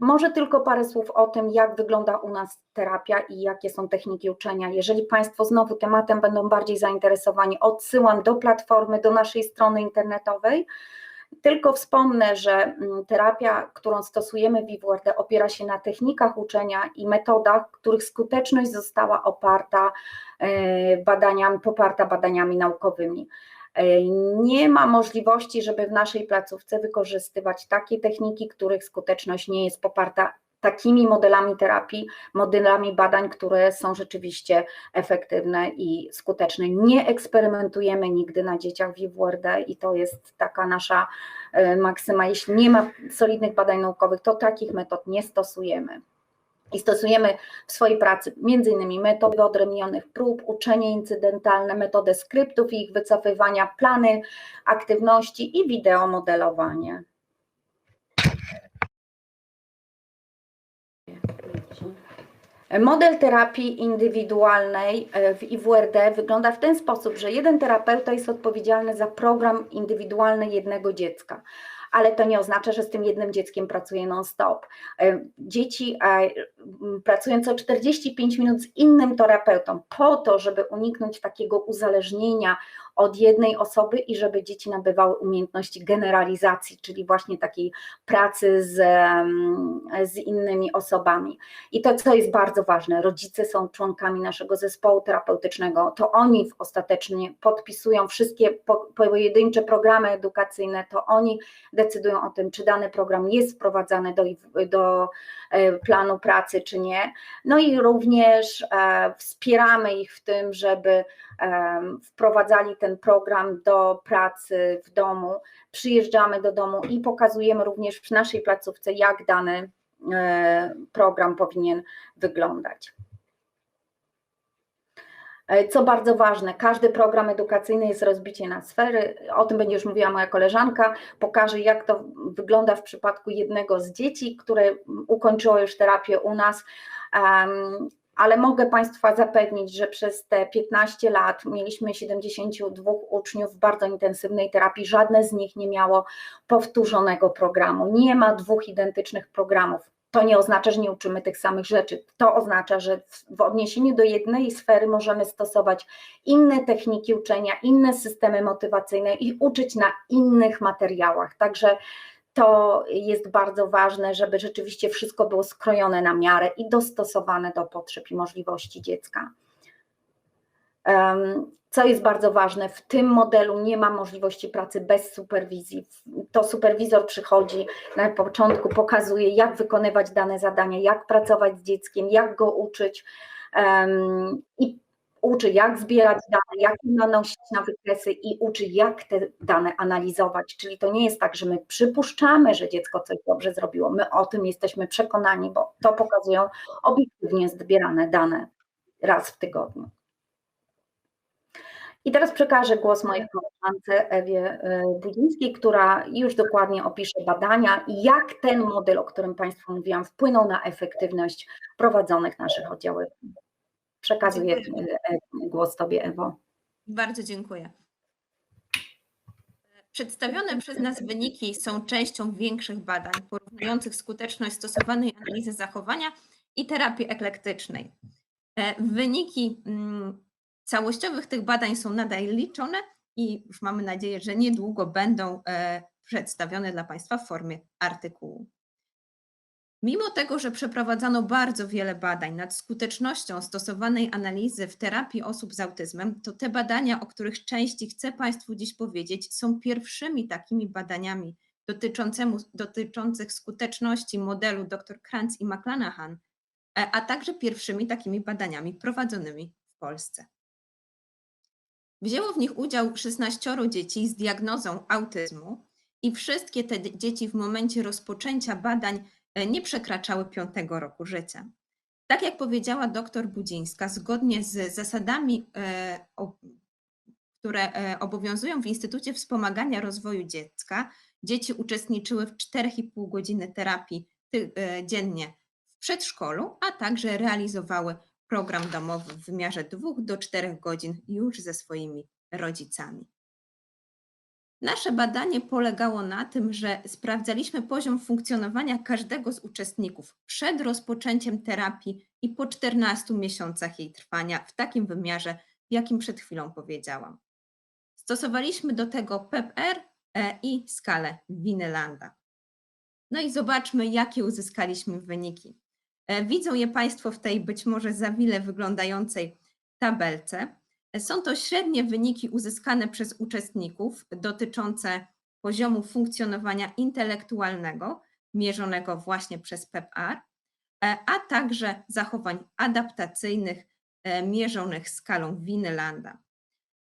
Może tylko parę słów o tym, jak wygląda u nas terapia i jakie są techniki uczenia. Jeżeli Państwo znowu tematem będą bardziej zainteresowani, odsyłam do platformy, do naszej strony internetowej. Tylko wspomnę, że mm, terapia, którą stosujemy w IWRD, opiera się na technikach uczenia i metodach, których skuteczność została oparta e, badaniami, poparta badaniami naukowymi. E, Nie ma możliwości, żeby w naszej placówce wykorzystywać takie techniki, których skuteczność nie jest poparta takimi modelami terapii, modelami badań, które są rzeczywiście efektywne i skuteczne. Nie eksperymentujemy nigdy na dzieciach w IWRD i to jest taka nasza e, maksyma. Jeśli nie ma solidnych badań naukowych, to takich metod nie stosujemy. I stosujemy w swojej pracy m.in. metody odrębnionych prób, uczenie incydentalne, metodę skryptów i ich wycofywania, plany aktywności i wideomodelowanie. Model terapii indywidualnej e, w IWRD wygląda w ten sposób, że jeden terapeuta jest odpowiedzialny za program indywidualny jednego dziecka, ale to nie oznacza, że z tym jednym dzieckiem pracuje non-stop. E, Dzieci pracują co 45 minut z innym terapeutą po to, żeby uniknąć takiego uzależnienia od jednej osoby i żeby dzieci nabywały umiejętności generalizacji, czyli właśnie takiej pracy z, z innymi osobami. I to, co jest bardzo ważne, rodzice są członkami naszego zespołu terapeutycznego, to oni ostatecznie podpisują wszystkie po- pojedyncze programy edukacyjne, to oni decydują o tym, czy dany program jest wprowadzany do, do e, planu pracy, czy nie. No i również e, wspieramy ich w tym, żeby wprowadzali ten program do pracy w domu. Przyjeżdżamy do domu i pokazujemy również w naszej placówce, jak dany e, program powinien wyglądać. E, Co bardzo ważne, każdy program edukacyjny jest rozbicie na sfery. O tym będzie już mówiła moja koleżanka. Pokażę, jak to wygląda w przypadku jednego z dzieci, które ukończyło już terapię u nas. Ale mogę Państwa zapewnić, że przez te 15 lat mieliśmy 72 uczniów w bardzo intensywnej terapii. Żadne z nich nie miało powtórzonego programu. Nie ma dwóch identycznych programów. To nie oznacza, że nie uczymy tych samych rzeczy. To oznacza, że w odniesieniu do jednej sfery możemy stosować inne techniki uczenia, inne systemy motywacyjne i uczyć na innych materiałach. Także to jest bardzo ważne, żeby rzeczywiście wszystko było skrojone na miarę i dostosowane do potrzeb i możliwości dziecka. Co jest bardzo ważne, w tym modelu nie ma możliwości pracy bez superwizji. To superwizor przychodzi na początku, pokazuje, jak wykonywać dane zadania, jak pracować z dzieckiem, jak go uczyć i uczy, jak zbierać dane, jak je nanosić na wykresy i uczy, jak te dane analizować. Czyli to nie jest tak, że my przypuszczamy, że dziecko coś dobrze zrobiło. My o tym jesteśmy przekonani, bo to pokazują obiektywnie zbierane dane raz w tygodniu. I teraz przekażę głos mojej koleżance Ewie y, Budzińskiej, która już dokładnie opisze badania i jak ten model, o którym Państwu mówiłam, wpłynął na efektywność prowadzonych naszych oddziałów. Przekazuję Dziękuję. y, głos Tobie, Ewo. Bardzo dziękuję. Przedstawione przez nas wyniki są częścią większych badań porównujących skuteczność stosowanej analizy zachowania i terapii eklektycznej. E, Wyniki mm, całościowych tych badań są nadal liczone i już mamy nadzieję, że niedługo będą e, przedstawione dla Państwa w formie artykułu. Mimo tego, że przeprowadzano bardzo wiele badań nad skutecznością stosowanej analizy w terapii osób z autyzmem, to te badania, o których części chcę Państwu dziś powiedzieć, są pierwszymi takimi badaniami dotyczących skuteczności modelu dr Krantz i McClanahan, e, a także pierwszymi takimi badaniami prowadzonymi w Polsce. Wzięło w nich udział 16 dzieci z diagnozą autyzmu i wszystkie te dzieci w momencie rozpoczęcia badań nie przekraczały piątego roku życia. Tak jak powiedziała dr Budzińska, zgodnie z zasadami, e, które e, obowiązują w Instytucie Wspomagania Rozwoju Dziecka, dzieci uczestniczyły w 4,5 godziny terapii e, dziennie w przedszkolu, a także realizowały program domowy w wymiarze 2 do 4 godzin już ze swoimi rodzicami. Nasze badanie polegało na tym, że sprawdzaliśmy poziom funkcjonowania każdego z uczestników przed rozpoczęciem terapii i po 14 miesiącach jej trwania w takim wymiarze, w jakim przed chwilą powiedziałam. Stosowaliśmy do tego PEPR e, i skalę Winelanda. No i zobaczmy, jakie uzyskaliśmy wyniki. E, Widzą je Państwo w tej być może za wile wyglądającej tabelce. Są to średnie wyniki uzyskane przez uczestników dotyczące poziomu funkcjonowania intelektualnego, mierzonego właśnie przez PEPR, e, a także zachowań adaptacyjnych e, mierzonych skalą Winelanda.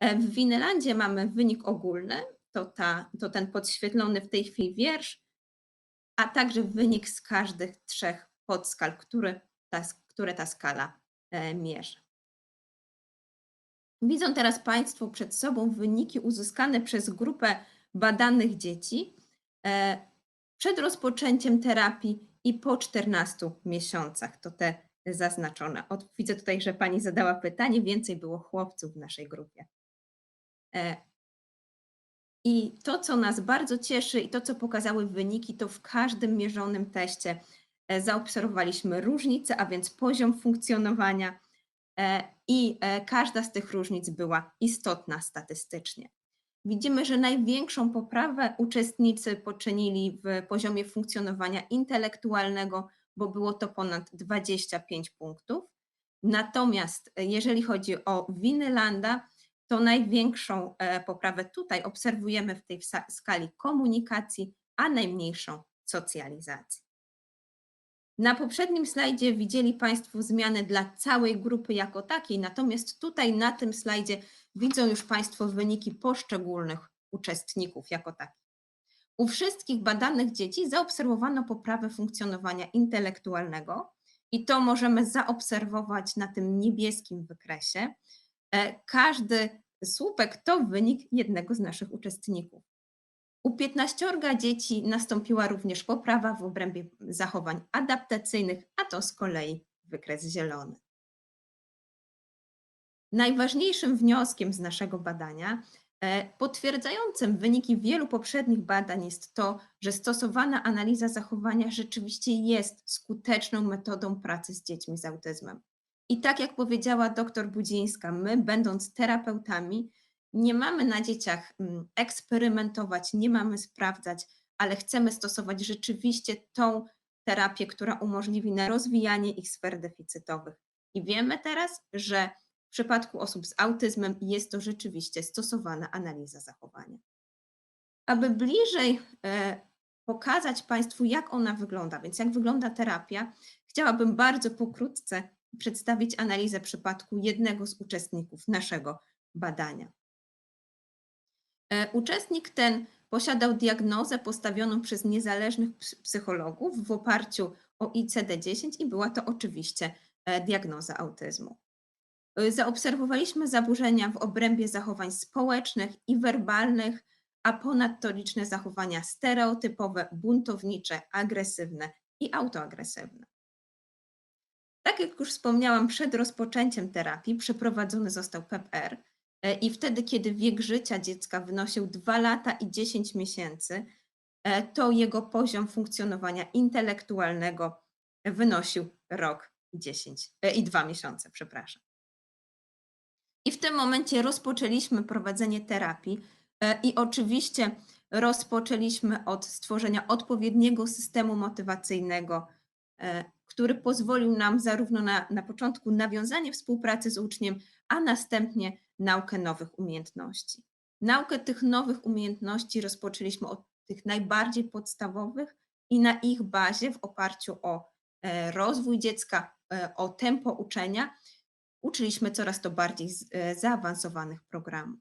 E, W Winelandzie mamy wynik ogólny, to, ta, to ten podświetlony w tej chwili wiersz, a także wynik z każdych trzech podskal, który ta, które ta skala mierzy. Widzą teraz Państwo przed sobą wyniki uzyskane przez grupę badanych dzieci e, przed rozpoczęciem terapii i po 14 miesiącach. To te zaznaczone. Widzę tutaj, że Pani zadała pytanie, więcej było chłopców w naszej grupie. E, I to, co nas bardzo cieszy i to, co pokazały wyniki, to w każdym mierzonym teście e, zaobserwowaliśmy różnice, a więc poziom funkcjonowania i e, każda z tych różnic była istotna statystycznie. Widzimy, że największą poprawę uczestnicy poczynili w poziomie funkcjonowania intelektualnego, bo było to ponad 25 punktów. Natomiast e, jeżeli chodzi o Winylanda, to największą e, poprawę tutaj obserwujemy w tej skali komunikacji, a najmniejszą socjalizacji. Na poprzednim slajdzie widzieli Państwo zmiany dla całej grupy jako takiej, natomiast tutaj na tym slajdzie widzą już Państwo wyniki poszczególnych uczestników jako takich. U wszystkich badanych dzieci zaobserwowano poprawę funkcjonowania intelektualnego i to możemy zaobserwować na tym niebieskim wykresie. E, Każdy słupek to wynik jednego z naszych uczestników. U 15 dzieci nastąpiła również poprawa w obrębie zachowań adaptacyjnych, a to z kolei wykres zielony. Najważniejszym wnioskiem z naszego badania, e, potwierdzającym wyniki wielu poprzednich badań, jest to, że stosowana analiza zachowania rzeczywiście jest skuteczną metodą pracy z dziećmi z autyzmem. I tak jak powiedziała dr Budzińska, my, będąc terapeutami, nie mamy na dzieciach mm, eksperymentować, nie mamy sprawdzać, ale chcemy stosować rzeczywiście tą terapię, która umożliwi na rozwijanie ich sfer deficytowych. I wiemy teraz, że w przypadku osób z autyzmem jest to rzeczywiście stosowana analiza zachowania. Aby bliżej e, pokazać Państwu, jak ona wygląda, więc jak wygląda terapia, chciałabym bardzo pokrótce przedstawić analizę przypadku jednego z uczestników naszego badania. E, Uczestnik ten posiadał diagnozę postawioną przez niezależnych ps- psychologów w oparciu o ICD-10 i była to oczywiście e, diagnoza autyzmu. E, Zaobserwowaliśmy zaburzenia w obrębie zachowań społecznych i werbalnych, a ponadto liczne zachowania stereotypowe, buntownicze, agresywne i autoagresywne. Tak jak już wspomniałam, przed rozpoczęciem terapii przeprowadzony został PEPR i wtedy, kiedy wiek życia dziecka wynosił 2 lata i 10 miesięcy, e, to jego poziom funkcjonowania intelektualnego wynosił rok i 10 e, i 2 miesiące, przepraszam. I w tym momencie rozpoczęliśmy prowadzenie terapii e, i oczywiście rozpoczęliśmy od stworzenia odpowiedniego systemu motywacyjnego, e, który pozwolił nam zarówno na, na początku nawiązanie współpracy z uczniem, a następnie naukę nowych umiejętności. Naukę tych nowych umiejętności rozpoczęliśmy od tych najbardziej podstawowych i na ich bazie, w oparciu o e, rozwój dziecka, e, o tempo uczenia, uczyliśmy coraz to bardziej e, zaawansowanych programów.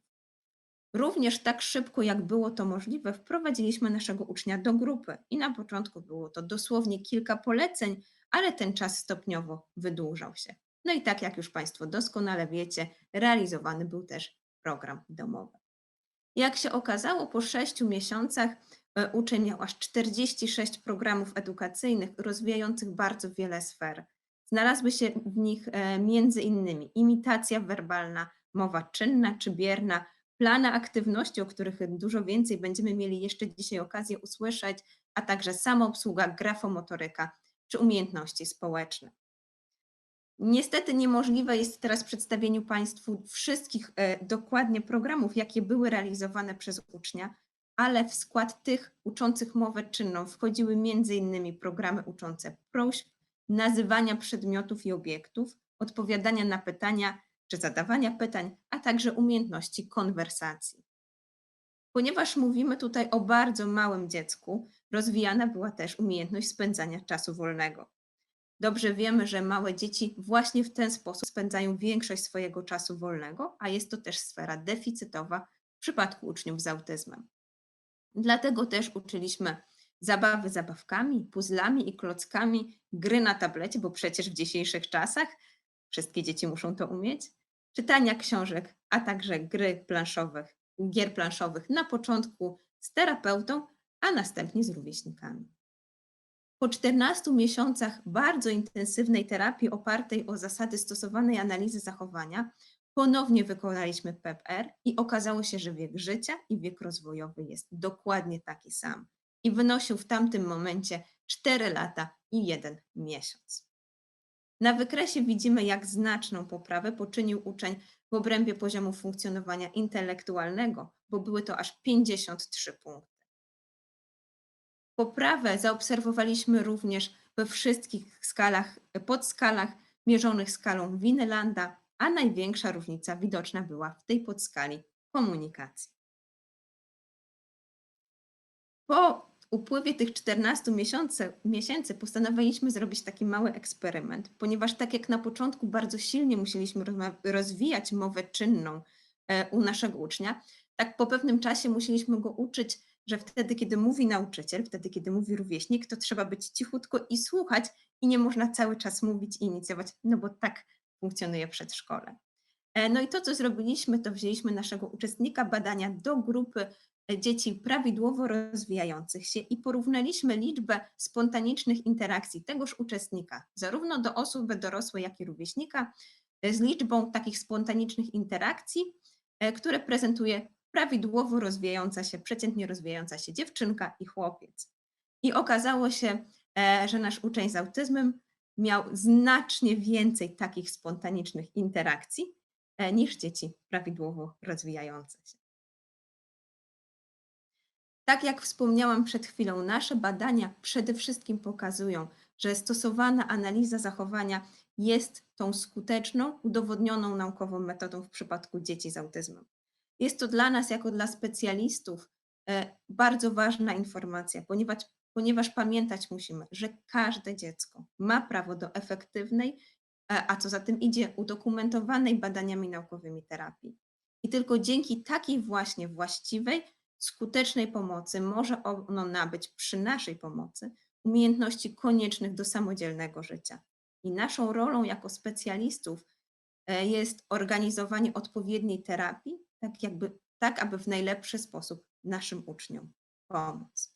Również tak szybko, jak było to możliwe, wprowadziliśmy naszego ucznia do grupy i na początku było to dosłownie kilka poleceń, ale ten czas stopniowo wydłużał się. No i tak jak już Państwo doskonale wiecie, realizowany był też program domowy. Jak się okazało, po sześciu miesiącach e, uczeń miał aż 46 programów edukacyjnych rozwijających bardzo wiele sfer. Znalazły się w nich e, między innymi imitacja werbalna, mowa czynna czy bierna, plany aktywności, o których dużo więcej będziemy mieli jeszcze dzisiaj okazję usłyszeć, a także samoobsługa, grafomotoryka czy umiejętności społeczne. Niestety niemożliwe jest teraz przedstawieniu Państwu wszystkich e, dokładnie programów, jakie były realizowane przez ucznia, ale w skład tych uczących mowę czynną wchodziły m.in. programy uczące próśb, nazywania przedmiotów i obiektów, odpowiadania na pytania czy zadawania pytań, a także umiejętności konwersacji. Ponieważ mówimy tutaj o bardzo małym dziecku, rozwijana była też umiejętność spędzania czasu wolnego. Dobrze wiemy, że małe dzieci właśnie w ten sposób spędzają większość swojego czasu wolnego, a jest to też sfera deficytowa w przypadku uczniów z autyzmem. Dlatego też uczyliśmy zabawy zabawkami, puzzlami i klockami, gry na tablecie, bo przecież w dzisiejszych czasach wszystkie dzieci muszą to umieć, czytania książek, a także gry planszowych, gier planszowych na początku z terapeutą, a następnie z rówieśnikami. Po 14 miesiącach bardzo intensywnej terapii opartej o zasady stosowanej analizy zachowania, ponownie wykonaliśmy PEPR i okazało się, że wiek życia i wiek rozwojowy jest dokładnie taki sam i wynosił w tamtym momencie 4 lata i 1 miesiąc. Na wykresie widzimy, jak znaczną poprawę poczynił uczeń w obrębie poziomu funkcjonowania intelektualnego, bo były to aż 53 punkty. Poprawę zaobserwowaliśmy również we wszystkich skalach, podskalach mierzonych skalą Winelanda, a największa różnica widoczna była w tej podskali komunikacji. Po upływie tych 14 miesięcy, miesięcy postanowiliśmy zrobić taki mały eksperyment, ponieważ tak jak na początku bardzo silnie musieliśmy rozwijać mowę czynną e, u naszego ucznia, tak po pewnym czasie musieliśmy go uczyć, że wtedy, kiedy mówi nauczyciel, wtedy, kiedy mówi rówieśnik, to trzeba być cichutko i słuchać i nie można cały czas mówić i inicjować, no bo tak funkcjonuje przedszkole. E, No i to, co zrobiliśmy, to wzięliśmy naszego uczestnika badania do grupy e, dzieci prawidłowo rozwijających się i porównaliśmy liczbę spontanicznych interakcji tegoż uczestnika, zarówno do osoby dorosłej, jak i rówieśnika, e, z liczbą takich spontanicznych interakcji, które prezentuje prawidłowo rozwijająca się, przeciętnie rozwijająca się dziewczynka i chłopiec. I okazało się, e, że nasz uczeń z autyzmem miał znacznie więcej takich spontanicznych interakcji e, niż dzieci prawidłowo rozwijające się. Tak jak wspomniałam przed chwilą, nasze badania przede wszystkim pokazują, że stosowana analiza zachowania jest tą skuteczną, udowodnioną naukową metodą w przypadku dzieci z autyzmem. Jest to dla nas, jako dla specjalistów, e, bardzo ważna informacja, ponieważ, ponieważ pamiętać musimy, że każde dziecko ma prawo do efektywnej, e, a co za tym idzie, udokumentowanej badaniami naukowymi terapii. I tylko dzięki takiej właśnie właściwej, skutecznej pomocy może ono nabyć przy naszej pomocy umiejętności koniecznych do samodzielnego życia. I naszą rolą jako specjalistów e, jest organizowanie odpowiedniej terapii, tak, jakby, tak aby w najlepszy sposób naszym uczniom pomóc.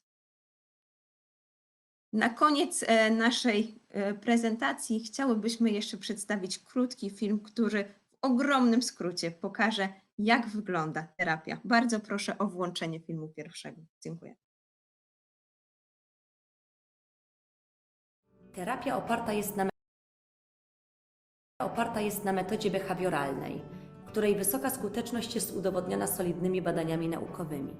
Na koniec e, naszej e, prezentacji chciałybyśmy jeszcze przedstawić krótki film, który w ogromnym skrócie pokaże, jak wygląda terapia. Bardzo proszę o włączenie filmu pierwszego. Dziękuję. Terapia oparta jest na oparta jest na metodzie behawioralnej, której wysoka skuteczność jest udowodniona solidnymi badaniami naukowymi.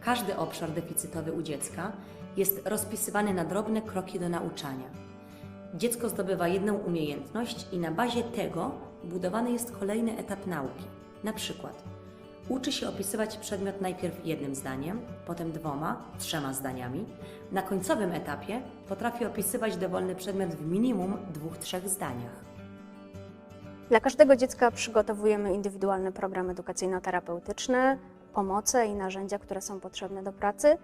Każdy obszar deficytowy u dziecka jest rozpisywany na drobne kroki do nauczania. Dziecko zdobywa jedną umiejętność i na bazie tego budowany jest kolejny etap nauki. Na przykład uczy się opisywać przedmiot najpierw jednym zdaniem, potem dwoma, trzema zdaniami. Na końcowym etapie potrafi opisywać dowolny przedmiot w minimum dwóch, trzech zdaniach. Dla każdego dziecka przygotowujemy indywidualny program edukacyjno-terapeutyczny, pomoce i narzędzia, które są potrzebne do pracy.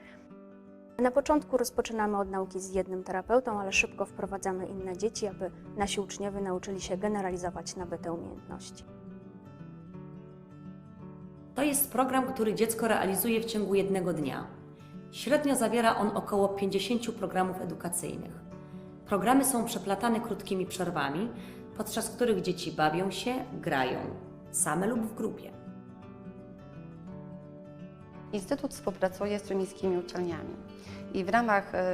Na początku rozpoczynamy od nauki z jednym terapeutą, ale szybko wprowadzamy inne dzieci, aby nasi uczniowie nauczyli się generalizować nabyte umiejętności. To jest program, który dziecko realizuje w ciągu jednego dnia. Średnio zawiera on około 50 programów edukacyjnych. Programy są przeplatane krótkimi przerwami, podczas których dzieci bawią się, grają, same lub w grupie. Instytut współpracuje z tunijskimi uczelniami i w ramach e,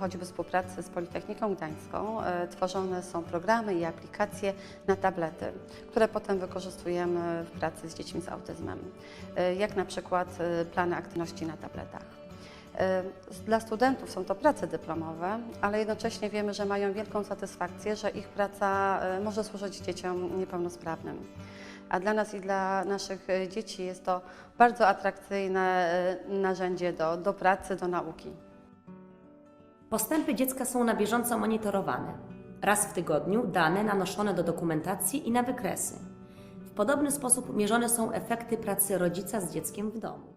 choćby współpracy z Politechniką Gdańską e, tworzone są programy i aplikacje na tablety, które potem wykorzystujemy w pracy z dziećmi z autyzmem, e, jak na przykład plany aktywności na tabletach. E, Dla studentów są to prace dyplomowe, ale jednocześnie wiemy, że mają wielką satysfakcję, że ich praca e, może służyć dzieciom niepełnosprawnym. A dla nas i dla naszych e, dzieci jest to bardzo atrakcyjne narzędzie do, do pracy, do nauki. Postępy dziecka są na bieżąco monitorowane. Raz w tygodniu dane nanoszone do dokumentacji i na wykresy. W podobny sposób mierzone są efekty pracy rodzica z dzieckiem w domu.